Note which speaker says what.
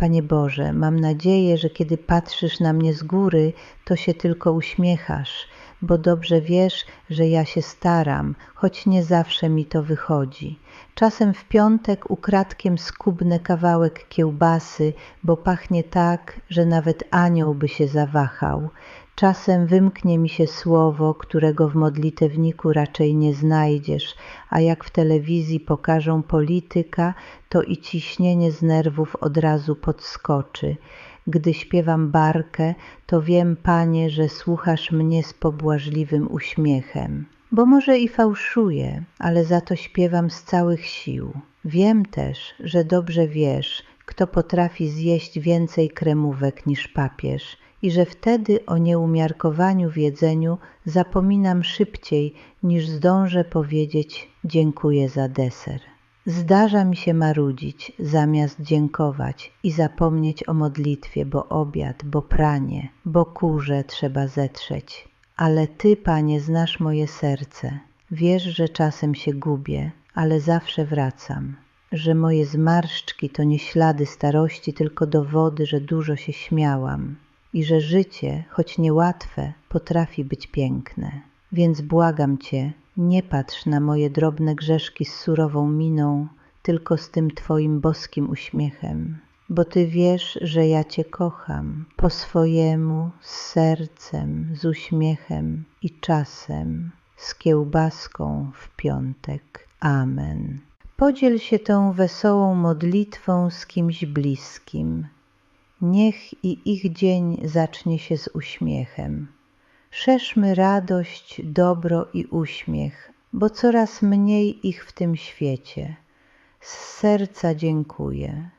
Speaker 1: Panie Boże, mam nadzieję, że kiedy patrzysz na mnie z góry, to się tylko uśmiechasz, bo dobrze wiesz, że ja się staram, choć nie zawsze mi to wychodzi. Czasem w piątek ukradkiem skubnę kawałek kiełbasy, bo pachnie tak, że nawet anioł by się zawahał. Czasem wymknie mi się słowo, którego w modlitewniku raczej nie znajdziesz, a jak w telewizji pokażą polityka, to i ciśnienie z nerwów od razu podskoczy. Gdy śpiewam barkę, to wiem, Panie, że słuchasz mnie z pobłażliwym uśmiechem. Bo może i fałszuję, ale za to śpiewam z całych sił. Wiem też, że dobrze wiesz, kto potrafi zjeść więcej kremówek niż papież i że wtedy o nieumiarkowaniu w jedzeniu zapominam szybciej, niż zdążę powiedzieć dziękuję za deser. Zdarza mi się marudzić, zamiast dziękować i zapomnieć o modlitwie, bo obiad, bo pranie, bo kurze trzeba zetrzeć. Ale Ty, Panie, znasz moje serce. Wiesz, że czasem się gubię, ale zawsze wracam. Że moje zmarszczki to nie ślady starości, tylko dowody, że dużo się śmiałam i że życie, choć niełatwe, potrafi być piękne. Więc błagam Cię, nie patrz na moje drobne grzeszki z surową miną, tylko z tym Twoim boskim uśmiechem, bo Ty wiesz, że ja Cię kocham po swojemu, z sercem, z uśmiechem i czasem, z kiełbaską w piątek. Amen. Podziel się tą wesołą modlitwą z kimś bliskim. Niech i ich dzień zacznie się z uśmiechem. Szerzmy radość, dobro i uśmiech, bo coraz mniej ich w tym świecie. Z serca dziękuję.